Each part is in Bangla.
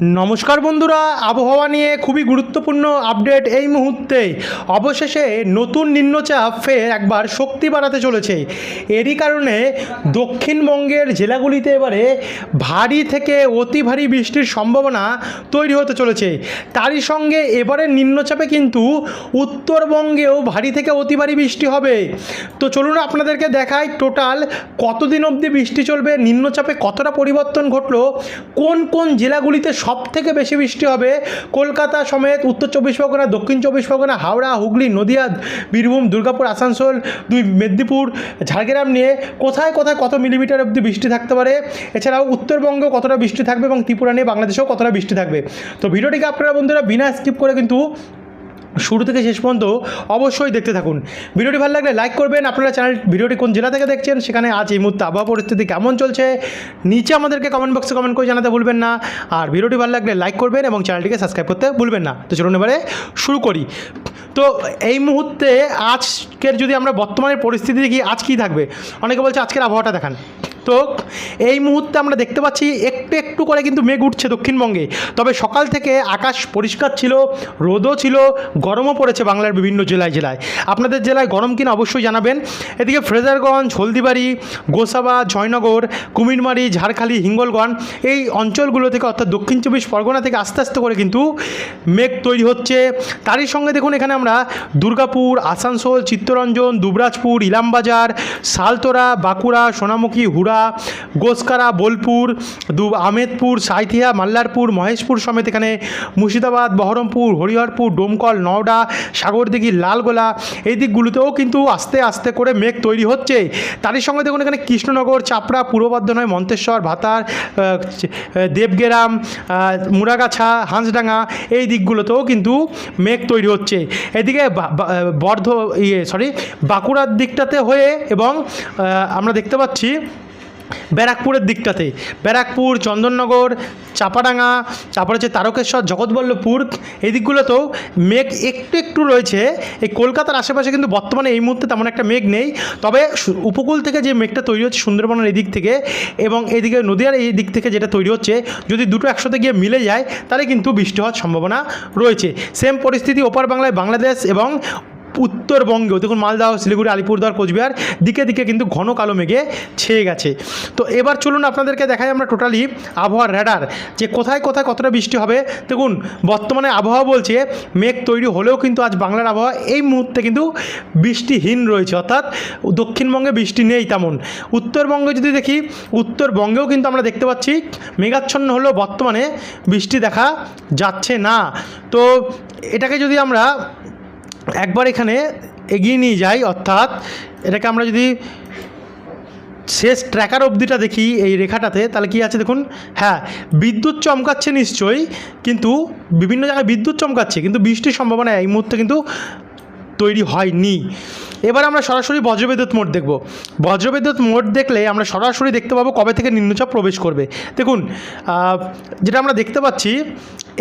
নমস্কার বন্ধুরা, আবহাওয়া নিয়ে খুবই গুরুত্বপূর্ণ আপডেট এই মুহূর্তে। অবশেষে নতুন নিম্নচাপ ফের একবার শক্তি বাড়াতে চলেছে। এরই কারণে দক্ষিণবঙ্গের জেলাগুলিতে এবারে ভারী থেকে অতি ভারী বৃষ্টির সম্ভাবনা তৈরি হতে চলেছে। তারই সঙ্গে এবারের নিম্নচাপে কিন্তু উত্তরবঙ্গেও ভারী থেকে অতি ভারী বৃষ্টি হবে। তো চলুন আপনাদেরকে দেখাই টোটাল কতদিন অবধি বৃষ্টি চলবে, নিম্নচাপে কতটা পরিবর্তন ঘটলো, কোন কোন জেলাগুলিতে সব থেকে বেশি বৃষ্টি হবে কলকাতা সমেত উত্তর চব্বিশ পরগনা, দক্ষিণ চব্বিশ পরগনা, হাওড়া, হুগলি নদিয়া বীরভূম, দুর্গাপুর, আসানসোল, দুই মেদিনীপুর, ঝাড়গ্রাম নিয়ে কোথায় কোথায় কত মিলিমিটার অবধি বৃষ্টি থাকতে পারে? এছাড়াও উত্তরবঙ্গেও কতটা বৃষ্টি থাকবে এবং ত্রিপুরা নিয়ে বাংলাদেশেও কতটা বৃষ্টি থাকবে? তো ভিডিওটিকে আপনারা বন্ধুরা বিনা স্কিপ করে কিন্তু শুরু থেকে শেষ পর্যন্ত অবশ্যই দেখতে থাকুন। ভিডিওটি ভালো লাগলে লাইক করবেন। আপনারা চ্যানেল ভিডিওটি কোন জেলা থেকে দেখছেন সেখানে আজ এই মুহূর্তে আবহাওয়া পরিস্থিতি কেমন চলছে নিচে আমাদেরকে কমেন্ট বক্সে কমেন্ট করে জানাতে ভুলবেন না। আর ভিডিওটি ভালো লাগলে লাইক করবেন এবং চ্যানেলটিকে সাবস্ক্রাইব করতে ভুলবেন না। তো চলুন এবারে শুরু করি। তো এই মুহূর্তে আজকের যদি আমরা বর্তমানের পরিস্থিতি দেখি, আজ কী থাকবে? অনেকে বলছে আজকের আবহাওয়াটা দেখান। তো এই মুহূর্তে আমরা দেখতে পাচ্ছি একটু একটু করে কিন্তু মেঘ উঠছে দক্ষিণবঙ্গে। তবে সকাল থেকে আকাশ পরিষ্কার ছিল, রোদও ছিল, গরমও পড়েছে বাংলার বিভিন্ন জেলায় জেলায়। আপনাদের জেলায় গরম কিনা অবশ্যই জানাবেন। এদিকে ফ্রেজারগঞ্জ, হলদিবাড়ি, গোসাবা, জয়নগর, কুমিরমারি, ঝাড়খালি, হিঙ্গলগঞ্জ এই অঞ্চলগুলো থেকে অর্থাৎ দক্ষিণ চব্বিশ পরগনা থেকে আস্তে আস্তে করে কিন্তু মেঘ তৈরি হচ্ছে। তারই সঙ্গে দেখুন এখানে আমরা দুর্গাপুর, আসানসোল, চিত্তরঞ্জন, দুবরাজপুর, ইলামবাজার সালতোরা বাঁকুড়া, সোনামুখী, হুড়া গোসকারা, বোলপুর, দু আহমেদপুর সাঁইথিয়া, মাল্লারপুর, মহেশপুর সমেত এখানে মুর্শিদাবাদ, বহরমপুর, হরিহরপুর, ডোমকল, নওডা, সাগরদিঘি, লালগোলা এই দিকগুলোতেও কিন্তু আস্তে আস্তে করে মেঘ তৈরি হচ্ছে। তারই সঙ্গে দেখুন এখানে কৃষ্ণনগর, চাপড়া পূর্ব বর্ধমান মন্তেশ্বর, ভাতার দেবগেরাম মুরাগাছা, হাঁসডাঙ্গা এই দিকগুলোতেও কিন্তু মেঘ তৈরি হচ্ছে। এদিকে বর্ধ ইয়ে সরি বাঁকুড়ার দিকটাতে হয়ে এবং আমরা দেখতে পাচ্ছি ব্যারাকপুরের দিকটাতে। ব্যারাকপুর, চন্দননগর, চাপাডাঙ্গা, তারপর হচ্ছে তারকেশ্বর, জগৎবল্লভপুর, এই দিকগুলোতেও মেঘ একটু একটু রয়েছে। এই কলকাতার আশেপাশে কিন্তু বর্তমানে এই মুহূর্তে তেমন একটা মেঘ নেই। তবে উপকূল থেকে যে মেঘটা তৈরি হচ্ছে সুন্দরবনের এই দিক থেকে এবং এদিকে নদীয়ার এই দিক থেকে যেটা তৈরি হচ্ছে, যদি দুটো একসাথে গিয়ে মিলে যায়, তাহলে কিন্তু বৃষ্টি হওয়ার সম্ভাবনা রয়েছে। সেম পরিস্থিতি ওপার বাংলায় বাংলাদেশ এবং উত্তরবঙ্গেও, দেখুন মালদহ শিলিগুড়ি, আলিপুরদুয়ার, কোচবিহার, দিকে দিকে কিন্তু ঘন কালো মেঘে ছেয়ে গেছে। তো এবার চলুন আপনাদেরকে দেখাই আমরা টোটালি আবহাওয়ার র্যাডার যে কোথায় কোথায় কতটা বৃষ্টি হবে। দেখুন, বর্তমানে আবহাওয়া বলছে, মেঘ তৈরি হলেও কিন্তু আজ বাংলার আবহাওয়া এই মুহূর্তে কিন্তু বৃষ্টিহীন রয়েছে। অর্থাৎ দক্ষিণবঙ্গে বৃষ্টি নেই তেমন। উত্তরবঙ্গে যদি দেখি, উত্তরবঙ্গেও কিন্তু আমরা দেখতে পাচ্ছি, মেঘাচ্ছন্ন হলেও বর্তমানে বৃষ্টি দেখা যাচ্ছে না। তো এটাকে যদি আমরা একবার এখানে এগিয়ে নিয়ে যাই, অর্থাৎ এটাকে আমরা যদি শেষ ট্র্যাকার অবধিটা দেখি এই রেখাটাতে, তাহলে কি আছে দেখুন? হ্যাঁ বিদ্যুৎ চমকাচ্ছে নিশ্চয়ই, কিন্তু বিভিন্ন জায়গায় বিদ্যুৎ চমকাচ্ছে, কিন্তু বৃষ্টির সম্ভাবনা এই মুহূর্তে কিন্তু তৈরি হয়নি। এবার আমরা সরাসরি বজ্রবিদ্যুৎ মোড দেখব। বজ্রবিদ্যুৎ মোড দেখলে আমরা সরাসরি দেখতে পাবো কবে থেকে নিম্নচাপ প্রবেশ করবে। দেখুন যেটা আমরা দেখতে পাচ্ছি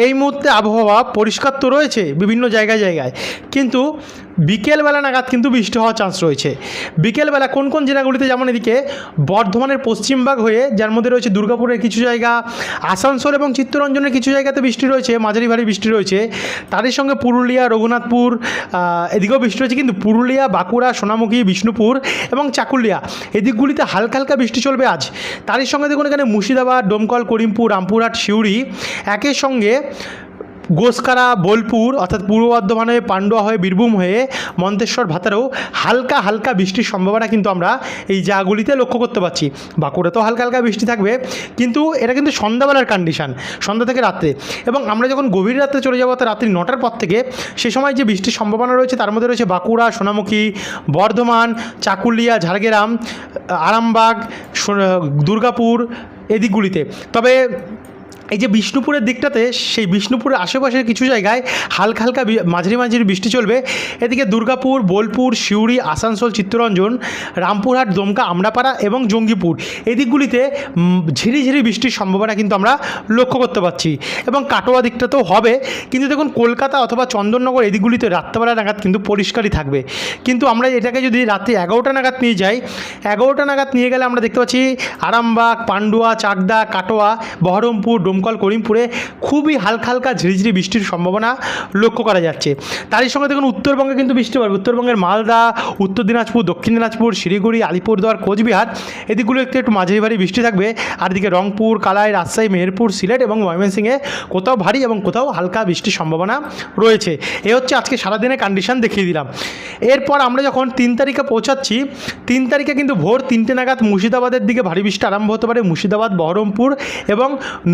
এই মুহূর্তে আবহাওয়া পরিষ্কার তো রয়েছে, বিভিন্ন জায়গায় জায়গায়। কিন্তু বিকেলবেলা নাগাদ কিন্তু বৃষ্টি হওয়ার চান্স রয়েছে। বিকেলবেলা কোন কোন জেলাগুলিতে যেমন এদিকে বর্ধমানের পশ্চিমভাগ হয়ে, যার মধ্যে রয়েছে দুর্গাপুরের কিছু জায়গা, আসানসোল এবং চিত্তরঞ্জনের কিছু জায়গাতে বৃষ্টি রয়েছে, মাঝারি ভারী বৃষ্টি রয়েছে। তাদের সঙ্গে পুরুলিয়া, রঘুনাথপুর এদিকেও বৃষ্টি রয়েছে, কিন্তু পুরুলিয়া, বাঁকুড়া, সোনামুখী, বিষ্ণুপুর এবং চাকুলিয়া এদিকগুলিতে হালকা হালকা বৃষ্টি চলবে আজ। তারই সঙ্গে দেখুন এখানে মুর্শিদাবাদ ডোমকল করিমপুর, রামপুরহাট, সিউড়ি। একের সঙ্গে গোসকারা, বোলপুর, অর্থাৎ পূর্ব বর্ধমানে পান্ডুয়া হয়ে, বীরভূম হয়ে, মন্তেশ্বর ভাতারেও হালকা হালকা বৃষ্টির সম্ভাবনা কিন্তু আমরা এই জায়গাগুলিতে লক্ষ্য করতে পারছি। বাঁকুড়াতেও হালকা হালকা বৃষ্টি থাকবে, কিন্তু এটা কিন্তু সন্ধ্যাবেলার কন্ডিশন সন্ধ্যা থেকে রাত্রে। এবং আমরা যখন গভীর রাত্রে চলে যাব, অর্থাৎ রাত্রি নটার পর থেকে, সে সময় যে বৃষ্টির সম্ভাবনা রয়েছে, তার মধ্যে রয়েছে বাঁকুড়া, সোনামুখী, বর্ধমান, চাকুলিয়া, ঝাড়গ্রাম, আরামবাগ দুর্গাপুর, এদিকগুলিতে। তবে এই যে বিষ্ণুপুরের দিকটাতে সেই বিষ্ণুপুরের আশেপাশের কিছু জায়গায় হালকা হালকা মাঝারি মাঝারি বৃষ্টি চলবে। এদিকে দুর্গাপুর বোলপুর সিউড়ি আসানসোল চিত্তরঞ্জন রামপুরহাট দমকা আমরাপাড়া এবং জঙ্গিপুর এই দিকগুলিতে উম, ঝিরিঝিরি বৃষ্টির সম্ভাবনা কিন্তু আমরা লক্ষ্য করতে পারছি। এবং কাটোয়া দিকটাতেও হবে। কিন্তু দেখুন কলকাতা অথবা চন্দননগর এই দিকগুলিতে রাত্রেবেলা নাগাদ কিন্তু পরিষ্কারই থাকবে। কিন্তু আমরা এটাকে যদি রাত্রি এগারোটা নাগাদ নিয়ে যাই এগারোটা নাগাদ নিয়ে গেলে আমরা দেখতে পাচ্ছি আরামবাগ পান্ডুয়া চাকদা কাটোয়া বহরমপুর ডোমকল করিমপুরে খুবই হালকা হালকা ঝিরিঝিরি বৃষ্টির সম্ভাবনা লক্ষ্য করা যাচ্ছে। তারই সঙ্গে দেখুন উত্তরবঙ্গে কিন্তু বৃষ্টি পাবে উত্তরবঙ্গের মালদা, উত্তর দিনাজপুর, দক্ষিণ দিনাজপুর, শিলিগুড়ি, আলিপুরদুয়ার, কোচবিহার, এদিকগুলো একটু একটু মাঝারি ভারী বৃষ্টি থাকবে। আর এদিকে রংপুর, কালাই, রাজশাহী, মেহেরপুর, সিলেট এবং ময়মনসিংহে কোথাও ভারী এবং কোথাও হালকা বৃষ্টির সম্ভাবনা রয়েছে। এ হচ্ছে আজকে সারাদিনের কন্ডিশন দেখিয়ে দিলাম। এরপর আমরা যখন তিন তারিখে পৌঁছাচ্ছি, তিন তারিখে কিন্তু ভোর তিনটে নাগাদ মুর্শিদাবাদের দিকে ভারী বৃষ্টি আরম্ভ হতে পারে। মুর্শিদাবাদ, বহরমপুর এবং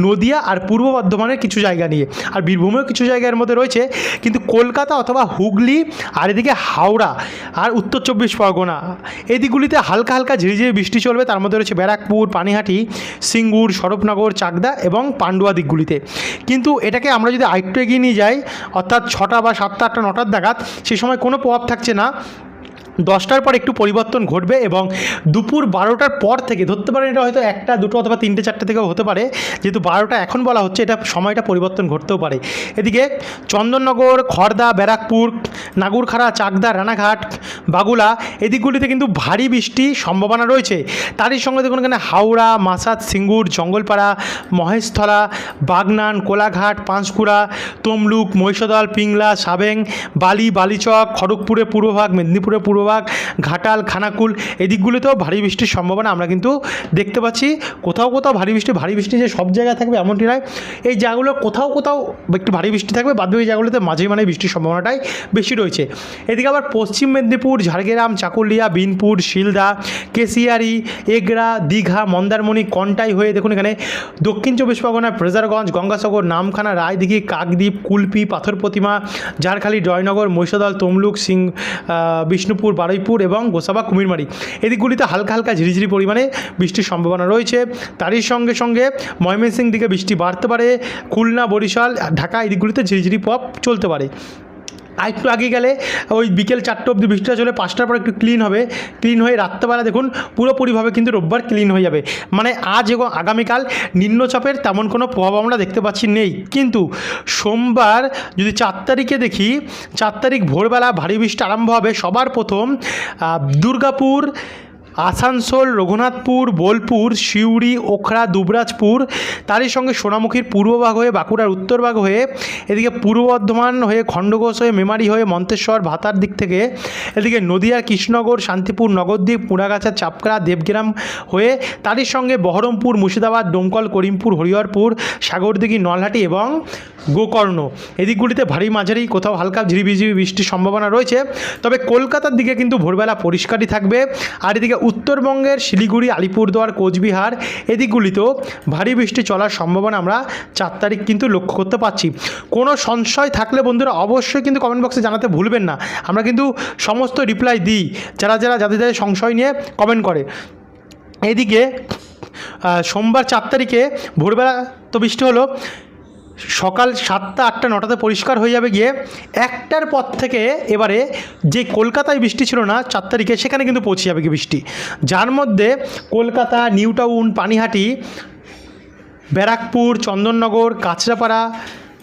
নদিয়া আর পূর্ব বর্ধমানের কিছু জায়গা নিয়ে। আর বীরভূমেও কিছু জায়গার মধ্যে রয়েছে, কিন্তু কলকাতা অথবা হুগলি আর এদিকে হাওড়া আর উত্তর চব্বিশ পরগনা। এই দিকগুলিতে হালকা হালকা ঝিরিঝিরি বৃষ্টি চলবে, তার মধ্যে রয়েছে ব্যারাকপুর, পানিহাটি, সিঙ্গুর স্বরূপনগর চাকদা এবং পান্ডুয়া দিকগুলিতে। কিন্তু এটাকে আমরা যদি আরেকটু এগিয়ে নিয়ে যাই, অর্থাৎ ছটা বা সাতটা আটটা নটার নাগাদ সেই সময় কোনো প্রভাব থাকছে না। দশটার পর একটু পরিবর্তন ঘটবে এবং দুপুর বারোটার পর থেকে, ধরতে পারেন এটা হয়তো একটা, দুটো অথবা তিনটে, চারটে থেকেও হতে পারে, যেহেতু বারোটা এখন বলা হচ্ছে, এটা সময়টা পরিবর্তন ঘটতেও পারে। এদিকে চন্দননগর খড়দা ব্যারাকপুর, নাগুরখাড়া, চাকদা, রানাঘাট, বাগুলা, এদিকগুলিতে কিন্তু ভারী বৃষ্টি সম্ভাবনা রয়েছে। তারই সঙ্গে দেখুন এখানে হাওড়া, মাসাদ, সিঙ্গুর, জঙ্গলপাড়া মহেশতলা বাগনান, কোলাঘাট, পাঁশকুড়া, তমলুক, মহিষদল, পিংলা, সাবেং, বালি, বালিচক, খড়গপুরে পূর্বভাগ মেদিনীপুরের পূর্বভাগ ঘাটাল খানাকুল এদিকগুলিতেও ভারী বৃষ্টির সম্ভাবনা আমরা কিন্তু দেখতে পাচ্ছি। কোথাও কোথাও ভারী বৃষ্টি ভারী বৃষ্টি যে সব জায়গায় থাকবে এমনটি নয়। এই জায়গাগুলো কোথাও কোথাও একটু ভারী বৃষ্টি থাকবে বাদবাকি জায়গাগুলোতে মাঝে মানে বৃষ্টির সম্ভাবনাটাই বেশি রয়েছে। এদিকে আবার পশ্চিম মেদিনীপুর ঝাড়গ্রাম চাকুলিয়া বিনপুর শিলদা কেশিয়ারি এগরা দীঘা মন্দারমণি কন্টাই হয়ে দেখুন এখানে দক্ষিণ চব্বিশ পরগনা প্রেজারগঞ্জ গঙ্গাসাগর নামখানা রায়দিঘি কাকদ্বীপ কুলপি পাথর প্রতিমা ঝাড়খালি জয়নগর মহিষাদল তমলুক সিং আহ, বিষ্ণুপুর বারুইপুর এবং গোসাবা কুমিরমারি। এদিকগুলিতে হালকা হালকা ঝিরিঝিরি পরিমাণে বৃষ্টির সম্ভাবনা রয়েছে। তারই সঙ্গে সঙ্গে ময়মনসিং দিকে বৃষ্টি বাড়তে পারে। খুলনা, বরিশাল, ঢাকা এদিকগুলিতে ঝিরিঝিরি পপ চলতে পারে। আর একটু আগে গেলে ওই বিকেল চারটে অবধি বৃষ্টিটা চলে, পাঁচটার পর একটু ক্লিন হবে। ক্লিন হয়ে রাত্রেবেলা দেখুন, পুরোপুরিভাবে কিন্তু রোববার ক্লিন হয়ে যাবে। মানে আজ এবং আগামীকাল নিম্নচাপের তেমন কোনো প্রভাব আমরা দেখতে পাচ্ছি নেই। কিন্তু সোমবার যদি চার তারিখে দেখি, চার তারিখ ভোরবেলা ভারী বৃষ্টি আরম্ভ হবে। সবার প্রথম দুর্গাপুর আসানসোল, রঘুনাথপুর, বোলপুর, সিউড়ি ওখরা দুবরাজপুর, তারই সঙ্গে সোনামুখীর পূর্বভাগ হয়ে বাঁকুড়ার উত্তরভাগ হয়ে এদিকে পূর্ব বর্ধমান হয়ে খণ্ডঘোষ হয়ে মেমারি হয়ে মন্তেশ্বর, ভাতার দিক থেকে এদিকে নদিয়ার কৃষ্ণনগর, শান্তিপুর, নগরদ্বীপ মুড়াগাছা চাপকড়া দেবগ্রাম হয়ে তারই সঙ্গে বহরমপুর, মুর্শিদাবাদ ডোমকল করিমপুর, হরিহরপুর, সাগরদিঘি, নলহাটি এবং গোকর্ণ। এদিকগুলিতে ভারী মাঝারি, কোথাও হালকা ঝিরিবিঝিরি বৃষ্টির সম্ভাবনা রয়েছে। তবে কলকাতার দিকে কিন্তু ভোরবেলা পরিষ্কারই থাকবে। আর এদিকে উত্তরবঙ্গের শিলিগুড়ি, আলিপুরদুয়ার, কোচবিহার এদিকগুলিতেও ভারী বৃষ্টি চলার সম্ভাবনা আমরা চার তারিখ কিন্তু লক্ষ্য করতে পারছি। কোনো সংশয় থাকলে বন্ধুরা অবশ্যই কিন্তু কমেন্ট বক্সে জানাতে ভুলবেন না। আমরা কিন্তু সমস্ত রিপ্লাই দিই। যারা যারা যাদের যাদের সংশয় নিয়ে কমেন্ট করে। এদিকে সোমবার চার তারিখে ভোরবেলা তো বৃষ্টি হলো। সকাল সাতটা, আটটা, নটাতে পরিষ্কার হয়ে যাবে গিয়ে একটার পর থেকে এবারে যে কলকাতায় বৃষ্টি ছিল না, চার তারিখে সেখানে কিন্তু পৌঁছে যাবে গিয়ে বৃষ্টি। যার মধ্যে কলকাতা নিউ টাউন পানিহাটি, ব্যারাকপুর, চন্দননগর, কাঁচরাপাড়া,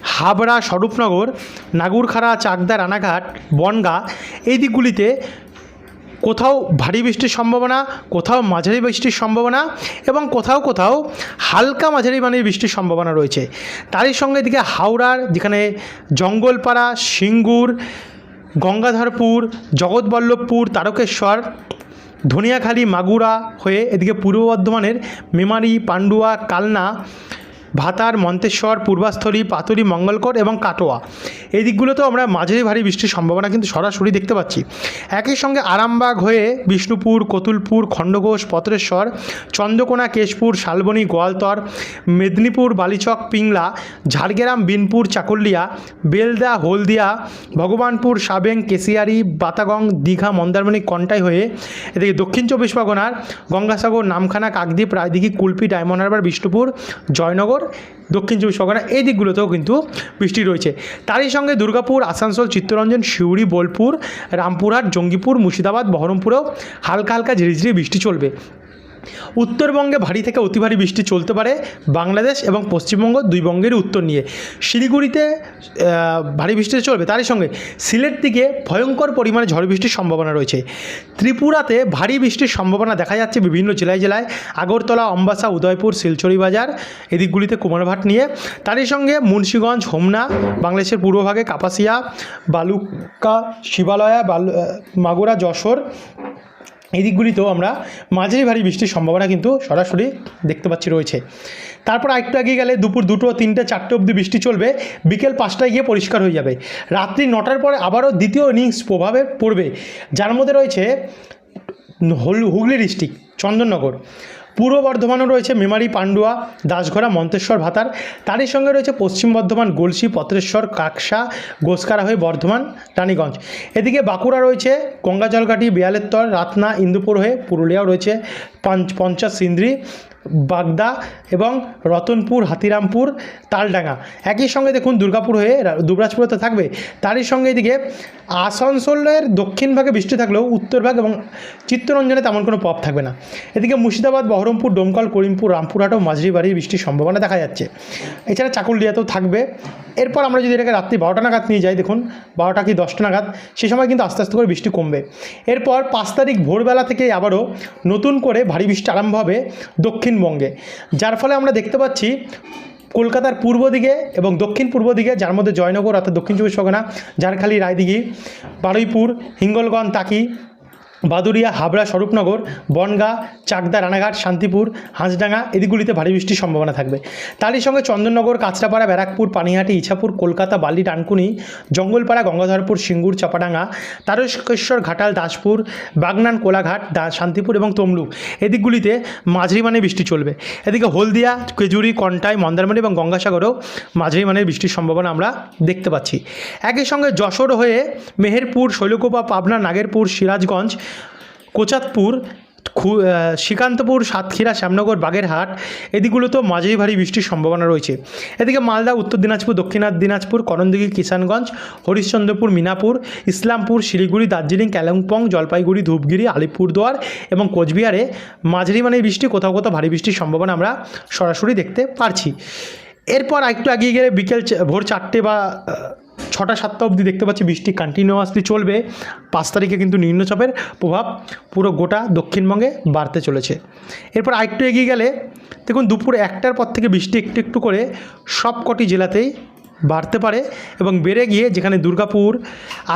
হাবড়া, স্বরূপনগর, নাগুরখাড়া, চাকদা, রানাঘাট, বনগা এই দিকগুলিতে কোথাও ভারী বৃষ্টির সম্ভাবনা, কোথাও মাঝারি বৃষ্টির সম্ভাবনা এবং কোথাও কোথাও হালকা মাঝারি মানে বৃষ্টির সম্ভাবনা রয়েছে। তারই সঙ্গে এদিকে হাওড়ার, যেখানে জঙ্গলপাড়া, সিঙ্গুর, গঙ্গাধরপুর, জগৎবল্লভপুর, তারকেশ্বর, ধনিয়াখালী, মাগুরা হয়ে এদিকে পূর্ব বর্ধমানের মেমারি, পান্ডুয়া, কালনা ভাতার মন্তেশ্বর, পূর্বাস্থলী, পাতুরি, মঙ্গলকোট এবং কাটোয়া। এই দিকগুলোতেও আমরা মাঝারি ভারী বৃষ্টির সম্ভাবনা কিন্তু সরাসরি দেখতে পাচ্ছি। একই সঙ্গে আরামবাগ হয়ে বিষ্ণুপুর, কতুলপুর, খণ্ডঘোষ, পত্রেশ্বর, চন্দ্রকোনা, কেশপুর, শালবনী, গোয়ালতর, মেদিনীপুর, বালিচক, পিংলা, ঝাড়গ্রাম, বিনপুর, চাকুলিয়া, বেলদা, হলদিয়া, ভগবানপুর, সাবেং, কেশিয়ারি, বাতাগং, দীঘা, মন্দারমণি, কন্টাই হয়ে এদিকে দক্ষিণ চব্বিশ পরগনার গঙ্গাসাগর, নামখানা, কাকদ্বীপ, রায়দিঘি, কুলপি, ডায়মন্ড হারবার, বিষ্ণুপুর, জয়নগর দক্ষিণ চব্বিশ পরগনা এই দিকগুলোতেও কিন্তু বৃষ্টি রয়েছে। তারই সঙ্গে দুর্গাপুর, আসানসোল, চিত্তরঞ্জন শিউরি বোলপুর, রামপুরহাট, জঙ্গিপুর, মুর্শিদাবাদ, বহরমপুরেও হালকা হালকা ঝিরিঝিরি বৃষ্টি চলবে। উত্তরবঙ্গে ভারী থেকে অতি ভারী বৃষ্টি চলতে পারে, বাংলাদেশ এবং পশ্চিমবঙ্গ দুই বঙ্গের উত্তর নিয়ে। শিলিগুড়িতে ভারী বৃষ্টি চলবে, তারই সঙ্গে সিলেট দিকে ভয়ঙ্কর পরিমাণে ঝড় বৃষ্টির সম্ভাবনা রয়েছে। ত্রিপুরাতে ভারী বৃষ্টির সম্ভাবনা দেখা যাচ্ছে বিভিন্ন জেলায় জেলায়, আগরতলা, অম্বাসা, উদয়পুর, শিলচরি বাজার, এদিকগুলিতে কুমারভাট নিয়ে। তারই সঙ্গে মুন্সীগঞ্জ, হোমনা, বাংলাদেশের পূর্বভাগে কাপাসিয়া, বালুকা, শিবালয়া, বালু মাগুরা, যশোর এই দিকগুলিতেও আমরা মাঝারি ভারী বৃষ্টির সম্ভাবনা কিন্তু সরাসরি দেখতে পাচ্ছি রয়েছে। তারপর একটু আগে গেলে দুপুর দুটো তিনটে চারটে অবধি বৃষ্টি চলবে, বিকেল পাঁচটায় গিয়ে পরিষ্কার হয়ে যাবে। রাত্রি নটার পরে আবারও দ্বিতীয় ইনিংস প্রভাবে পড়বে, যার মধ্যে রয়েছে হুগলি ডিস্ট্রিক্ট, চন্দননগর। পূর্ব বর্ধমানও রয়েছে মেমারি, পান্ডুয়া দাসঘরা মন্তেশ্বর, ভাতার। তারই সঙ্গে রয়েছে পশ্চিম বর্ধমান, গলসি, পত্রেশ্বর, কাকসা, গোসকারা হয়ে বর্ধমান, রানীগঞ্জ। এদিকে বাঁকুড়া রয়েছে গঙ্গাজলঘাটি বিয়ালেত্তর রাতনা, ইন্দুপুর হয়ে পুরুলিয়াও রয়েছে পঞ্চাশ সিন্দ্রি। বাগদা এবং রতনপুর, হাতিরামপুর, তালডাঙ্গা। একই সঙ্গে দেখুন দুর্গাপুর হয়ে দুবরাজপুরে তো থাকবে। তারই সঙ্গে এদিকে আসানসোলের দক্ষিণ ভাগে বৃষ্টি থাকলেও উত্তর ভাগ এবং চিত্তরঞ্জনে তেমন কোনো প্রভাব থাকবে না। এদিকে মুর্শিদাবাদ, বহরমপুর, ডোমকল, করিমপুর রামপুরহাটও মাঝারি বাড়ি বৃষ্টির সম্ভাবনা দেখা যাচ্ছে। এছাড়া চাকুলিয়াতেও থাকবে। এরপর আমরা যদি এটাকে রাত্রি বারোটা নাগাদ নিয়ে যাই, দেখুন বারোটা কি দশটা নাগাদ, সে সময় কিন্তু আস্তে আস্তে করে বৃষ্টি কমবে। এরপর পাঁচ তারিখ ভোরবেলা থেকে আবারও নতুন করে ভারী বৃষ্টি আরম্ভ হবে দক্ষিণবঙ্গে যার ফলে আমরা দেখতে পাচ্ছি কলকাতার পূর্ব দিকে এবং দক্ষিণ পূর্ব দিকে, যার মধ্যে জয়নগর অর্থাৎ দক্ষিণ চব্বিশ পরগনা ঝাড়খালি রায়দিঘি, বারুইপুর, হিঙ্গলগঞ্জ তাকি বাদুরিয়া হাবড়া, স্বরূপনগর, বনগাঁ, চাকদা, রানাঘাট, শান্তিপুর, হাঁসডাঙ্গা এদিকগুলিতে ভারী বৃষ্টির সম্ভাবনা থাকবে। তারই সঙ্গে চন্দননগর, কাঁচরাপাড়া, ব্যারাকপুর, পানিহাটি, ইছাপুর, কলকাতা, বালি, ডানকুনি, জঙ্গলপাড়া, গঙ্গাধরপুর, সিঙ্গুর, চাপাডাঙ্গা তারকেশ্বর ঘাটাল, দাসপুর, বাগনান, কোলাঘাট শান্তিপুর এবং তমলুক এদিকগুলিতে মাঝারি মানের বৃষ্টি চলবে। এদিকে হলদিয়া কেজুরি কন্টাই, মন্দারমণি এবং গঙ্গাসাগরেও মাঝারি মানের বৃষ্টির সম্ভাবনা আমরা দেখতে পাচ্ছি। একই সঙ্গে যশোর হয়ে মেহেরপুর, শৈলকুপা, পাবনা, নাগেরপুর, সিরাজগঞ্জ কোচাতপুর, খু- শ্রীকান্তপুর, সাতক্ষীরা, শ্যামনগর, বাগেরহাট, এদিকগুলোতেও মাঝারি ভারী বৃষ্টির সম্ভাবনা রয়েছে। এদিকে মালদা, উত্তর দিনাজপুর, দক্ষিণ দিনাজপুর, করণদিঘি, কিষানগঞ্জ, হরিশ্চন্দ্রপুর, মিনাপুর, ইসলামপুর, শিলিগুড়ি, দার্জিলিং কালিম্পং জলপাইগুড়ি, ধূপগিরি, আলিপুরদুয়ার এবং কোচবিহারে মাঝারি মানের বৃষ্টি, কোথাও কোথাও ভারী বৃষ্টির সম্ভাবনা আমরা সরাসরি দেখতে পারছি। এরপর একটু এগিয়ে গেলে বিকেল ভোর চারটে বা ছটা সাতটা অবধি দেখতে পাচ্ছি বৃষ্টি কন্টিনিউয়াসলি চলবে। পাঁচ তারিখে কিন্তু নিম্নচাপের প্রভাব পুরো গোটা দক্ষিণবঙ্গে বাড়তে চলেছে। এরপর আরেকটু এগিয়ে গেলে, দেখুন দুপুর একটার পর থেকে বৃষ্টি একটু একটু করে সব কটি জেলাতেই বাড়তে পারে এবং বেড়ে গিয়ে যেখানে দুর্গাপুর,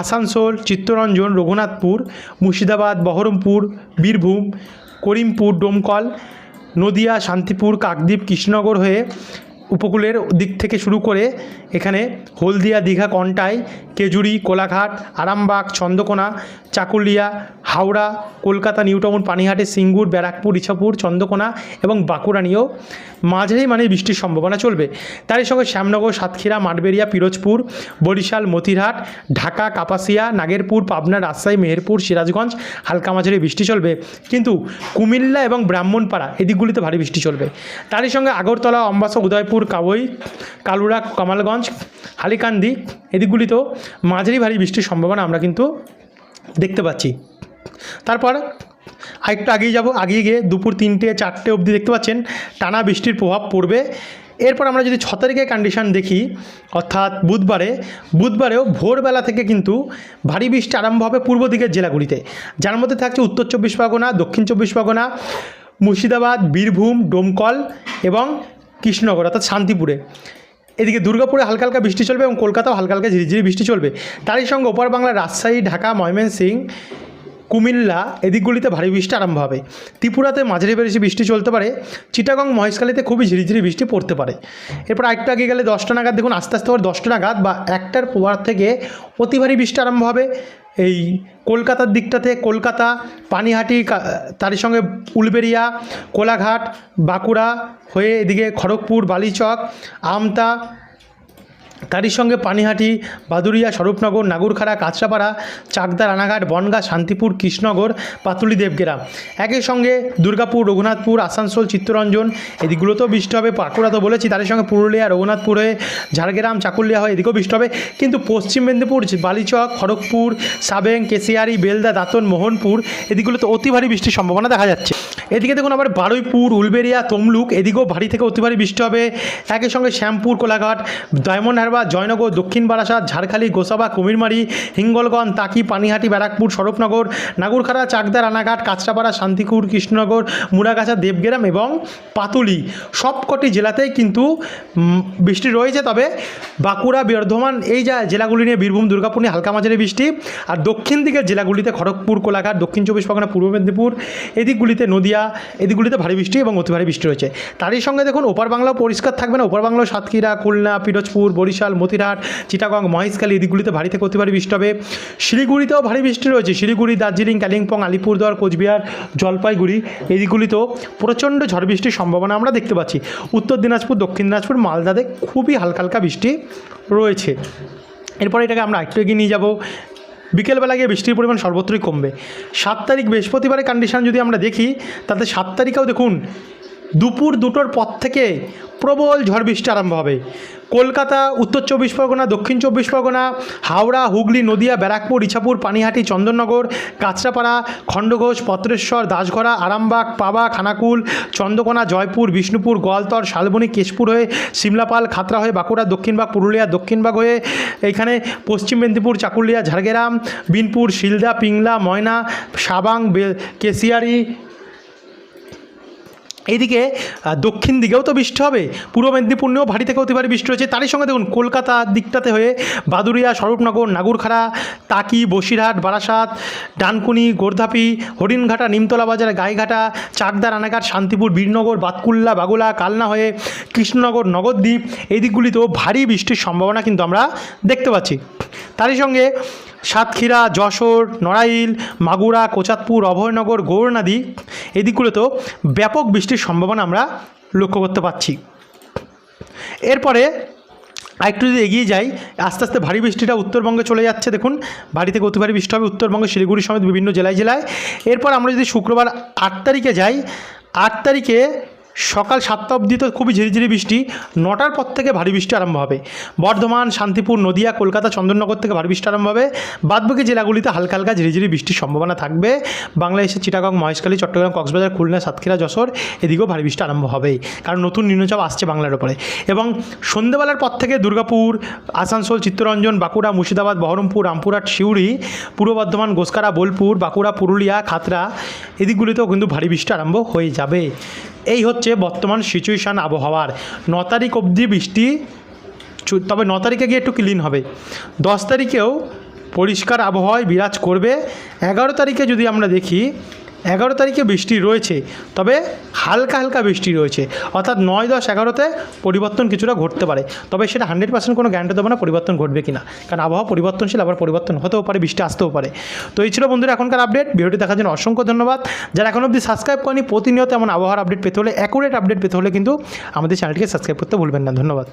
আসানসোল, চিত্তরঞ্জন, রঘুনাথপুর, মুর্শিদাবাদ, বহরমপুর, বীরভূম, করিমপুর, ডোমকল, নদিয়া, শান্তিপুর, কাকদ্বীপ, কৃষ্ণনগর হয়ে উপকূলের দিক থেকে শুরু করে এখানে হলদিয়া, দীঘা, কন্টাই, কেজুরি, কোলাঘাট, আরামবাগ, চন্দ্রকোনা, চাকুলিয়া, হাওড়া, কলকাতা, নিউটাউন, পানিহাটি, সিঙ্গুর, ব্যারাকপুর, ইছাপুর, চন্দ্রকোনা এবং বাঁকুড়া নিয়েও মাঝারি মানে বৃষ্টির সম্ভাবনা চলবে। তারই সঙ্গে শ্যামনগর, সাতক্ষীরা মাঠবেরিয়া পিরোজপুর, বরিশাল, মতিরহাট, ঢাকা, কাপাসিয়া, নাগেরপুর, পাবনা, রাজশাহী, মেহেরপুর, সিরাজগঞ্জ, হালকা মাঝারি বৃষ্টি চলবে। কিন্তু কুমিল্লা এবং ব্রাহ্মণপাড়া এদিকগুলিতে ভারী বৃষ্টি চলবে। তারই সঙ্গে আগরতলা, অম্বাসা, উদয়পুর কাবই কালুরা কামালগঞ্জ, হালিকান্দি এদিকগুলিতেও মাঝারি ভারী বৃষ্টির সম্ভাবনা আমরা কিন্তু দেখতে পাচ্ছি। তারপর আরেকটু আগিয়ে যাব, আগিয়ে গিয়ে দুপুর তিনটে, চারটে অবধি দেখতে পাচ্ছেন টানা বৃষ্টির প্রভাব পড়বে। এরপর আমরা যদি ছ তারিখের কন্ডিশন দেখি, অর্থাৎ বুধবারে, বুধবারেও ভোরবেলা থেকে কিন্তু ভারী বৃষ্টি আরম্ভ হবে পূর্ব দিকের জেলাগুলিতে। যার মধ্যে থাকছে উত্তর চব্বিশ পরগনা, দক্ষিণ চব্বিশ পরগনা, মুর্শিদাবাদ, বীরভূম, ডোমকল এবং কৃষ্ণনগর, অর্থাৎ শান্তিপুরে। এদিকে দুর্গাপুরে হালকা হালকা বৃষ্টি চলবে এবং কলকাতাও হালকা হালকা ঝিরিঝিরি বৃষ্টি চলবে। তারই সঙ্গে ওপার বাংলা রাজশাহী, ঢাকা ময়মনসিং কুমিল্লা এদিকগুলিতে ভারী বৃষ্টি আরম্ভ হবে। ত্রিপুরাতে মাঝারি বেশি বৃষ্টি চলতে পারে। চিটাগং, মহেশখালীতে খুবই ঝিরিঝিরি বৃষ্টি পড়তে পারে। এরপর আরেকটু আগে গেলে দশটা নাগাদ দেখুন, আস্তে আস্তে করে দশটা নাগাদ বা একটার পর থেকে অতি ভারী বৃষ্টি আরম্ভ হবে। এই কলকাতার দিকটাতে কলকাতা, পানিহাটি তার তারই সঙ্গে উলবেরিয়া কোলাঘাট, বাঁকুড়া হয়ে এদিকে খড়গপুর, বালিচক, আমতা তারই সঙ্গে পানিহাটি বাদুরিয়া স্বরূপনগর, নাগুরখাড়া, কাঁচরাপাড়া, চাকদা, রানাঘাট, বনগাঁ, শান্তিপুর, কৃষ্ণনগর পাতুলি দেবগ্রাম একই সঙ্গে দুর্গাপুর, রঘুনাথপুর, আসানসোল, চিত্তরঞ্জন, এদিকগুলোতেও বৃষ্টি হবে বাঁকুড়া তো বলেছি তাদের সঙ্গে পুরুলিয়া, রঘুনাথপুর হয়ে ঝাড়গ্রাম, চাকুলিয়া হয়ে এদিকেও বৃষ্টি হবে। কিন্তু পশ্চিম মেদিনীপুর, বালিচক, খড়গপুর, সাবেং, কেশিয়ারি, বেলদা, দাঁতন, মোহনপুর, এদিকগুলোতে অতি ভারী বৃষ্টির সম্ভাবনা দেখা যাচ্ছে। এদিকে দেখুন আবার বারুইপুর, উলবেরিয়া, তমলুক, এদিকেও ভারী থেকে অতি ভারী বৃষ্টি হবে। একই সঙ্গে শ্যামপুর, কোলাঘাট, ডায়মন্ড হারবার, জয়নগর, দক্ষিণ বারাসাত, ঝাড়খালি, গোসাবা, কুমিরমারি, হিঙ্গলগঞ্জ, তাকি, পানিহাটি, ব্যারাকপুর, স্বরূপনগর, নাগুরখাড়া চাকদা রানাঘাট কাঁচরাপাড়া, শান্তিপুর, কৃষ্ণনগর, মুড়াগাছা, দেবগ্রাম এবং পাতুলি। সবকটি জেলাতেই কিন্তু বৃষ্টি রয়েছে। তবে বাঁকুড়া, বর্ধমান এই যা জেলাগুলি নিয়ে বীরভূম, দুর্গাপুর নিয়ে হালকা মাঝারি বৃষ্টি। আর দক্ষিণ দিকের জেলাগুলিতে খড়গপুর, কোলাঘাট, দক্ষিণ চব্বিশ পরগনা, পূর্ব মেদিনীপুর, এদিকগুলিতে নদিয়া এদিকগুলিতে ভারী বৃষ্টি এবং অতি ভারী বৃষ্টি রয়েছে। তারই সঙ্গে দেখুন, ওপার বাংলাও পরিষ্কার থাকবে না। ওপার বাংলাও সাতক্ষীরা, খুলনা, পিরোজপুর, বরিশাল, মতিরহাট, চিটাগং, মহেশখালী এদিকগুলিতে ভারী থেকে অতি ভারী বৃষ্টি হবে। শিলিগুড়িতেও ভারী বৃষ্টি রয়েছে। শিলিগুড়ি, দার্জিলিং, কালিম্পং, আলিপুরদুয়ার, কোচবিহার, জলপাইগুড়ি এই দিকগুলিতেও প্রচণ্ড ঝড় বৃষ্টির সম্ভাবনা আমরা দেখতে পাচ্ছি। উত্তর দিনাজপুর, দক্ষিণ দিনাজপুর, মালদাতে খুবই হালকা হালকা বৃষ্টি রয়েছে। এরপরে এটাকে আমরা একটু এগিয়ে নিয়ে যাব। বিকেলবেলা গিয়ে বৃষ্টির পরিমাণ সর্বত্রই কমবে। সাত তারিখ বৃহস্পতিবারের কন্ডিশন যদি আমরা দেখি, তাতে সাত তারিখেও দেখুন দুপুর দুটোর পর থেকে প্রবল ঝড় বৃষ্টি আরম্ভ হবে। কলকাতা, উত্তর চব্বিশ পরগনা, দক্ষিণ চব্বিশ পরগনা, হাওড়া, হুগলি, নদিয়া, ব্যারাকপুর, ইছাপুর, পানিহাটি, চন্দননগর, কাঁচরাপাড়া, খণ্ডঘোষ, পত্রেশ্বর, দাসঘরা, আরামবাগ, পাবা, খানাকুল, চন্দ্রকোনা, জয়পুর, বিষ্ণুপুর, গোয়ালতর, শালবনী, কেশপুর হয়ে সিমলাপাল খাতড়া হয়ে বাঁকুড়া দক্ষিণবাগ পুরুলিয়া দক্ষিণবাগ হয়ে এইখানে পশ্চিম মেদিনীপুর, চাকুলিয়া, ঝাড়গ্রাম, বিনপুর, শিলদা, পিংলা, ময়না, সাবাং কেশিয়ারি এইদিকে দক্ষিণ দিকেও তো বৃষ্টি হবে, পূর্ব মেদিনীপুর নিয়েও ভারী থেকে অতি ভারী বৃষ্টি রয়েছে। তারই সঙ্গে দেখুন, কলকাতা দিকটাতে হয়ে বাদুরিয়া স্বরূপনগর, নাগুরখাড়া তাকি বসিরহাট, বারাসাত, ডানকুনি, গোর্ধাপি, হরিণঘাটা, নিমতলা বাজার, গাইঘাটা, চাকদা, রানাঘাট, শান্তিপুর, বীরনগর, বাতকুল্লা, বাগুলা, কালনা হয়ে কৃষ্ণনগর, নগরদ্বীপ, এই দিকগুলিতেও ভারী বৃষ্টির সম্ভাবনা কিন্তু আমরা দেখতে পাচ্ছি। তারই সঙ্গে সাতক্ষীরা, যশোর, নড়াইল, মাগুরা কোচাতপুর অভয়নগর, গৌরনাদি, এই দিকগুলোতেও ব্যাপক বৃষ্টির সম্ভাবনা আমরা লক্ষ্য করতে পারছি। এরপরে আরেকটু যদি এগিয়ে যাই, আস্তে আস্তে ভারী বৃষ্টিটা উত্তরবঙ্গে চলে যাচ্ছে। দেখুন ভারী থেকে অতি ভারী বৃষ্টি হবে উত্তরবঙ্গে, শিলিগুড়ি সমেত বিভিন্ন জেলায় জেলায়। এরপর আমরা যদি শুক্রবার আট তারিখে যাই, আট তারিখে সকাল সাতটা অবধি তো খুবই ঝিরিঝিরি বৃষ্টি, নটার পর থেকে ভারী বৃষ্টি আরম্ভ হবে। বর্ধমান, শান্তিপুর, নদিয়া, কলকাতা, চন্দননগর থেকে ভারী বৃষ্টি আরম্ভ হবে। বাদবাকি জেলাগুলিতে হালকা হালকা ঝিরিঝিরি বৃষ্টির সম্ভাবনা থাকবে। বাংলাদেশের চিটাগং, মহেশখালী, চট্টগ্রাম, কক্সবাজার, খুলনা, সাতক্ষীরা, যশোর এদিকেও ভারী বৃষ্টি আরম্ভ হবেই কারণ নতুন নিম্নচাপ আসছে বাংলার ওপরে। এবং সন্ধ্যেবেলার পর থেকে দুর্গাপুর, আসানসোল, চিত্তরঞ্জন, বাঁকুড়া, মুর্শিদাবাদ, বহরমপুর, রামপুরহাট সিউড়ি পূর্ব বর্ধমান গোসকারা বোলপুর, বাঁকুড়া, পুরুলিয়া, খাতরা এদিকগুলিতেও কিন্তু ভারী বৃষ্টি আরম্ভ হয়ে যাবে। এই হচ্ছে বর্তমান সিচুয়েশান আবহাওয়ার। ন তারিখ অবধি বৃষ্টি তবে ন তারিখে গিয়ে একটু ক্লিন হবে। দশ তারিখেও পরিষ্কার আবহাওয়ায় বিরাজ করবে। এগারো তারিখে যদি আমরা দেখি এগারো তারিখে বৃষ্টি রয়েছে, তবে হালকা হালকা বৃষ্টি রয়েছে। অর্থাৎ নয় দশ এগারোতে পরিবর্তন কিছুটা ঘটতে পারে। তবে সেটা হান্ড্রেড পার্সেন্ট কোনো গ্যারান্টি দেবো না পরিবর্তন ঘটবে কিনা। কারণ আবহাওয়া পরিবর্তনশীল, আবার পরিবর্তন হতেও পারে, বৃষ্টি আসতেও পারে। তো এই ছিল বন্ধুরা এখনকার আপডেট ভিডিওটি দেখার জন্য অসংখ্য ধন্যবাদ। যারা এখন অবধি সাবস্ক্রাইব করেনি, প্রতিনিয়ত এমন আবহাওয়ার আপডেট পেতে হলে অ্যাকুরেট আপডেট পেতে হলে কিন্তু আমাদের চ্যানেলটিকে সাবস্ক্রাইব করতে ভুলবেন না। ধন্যবাদ।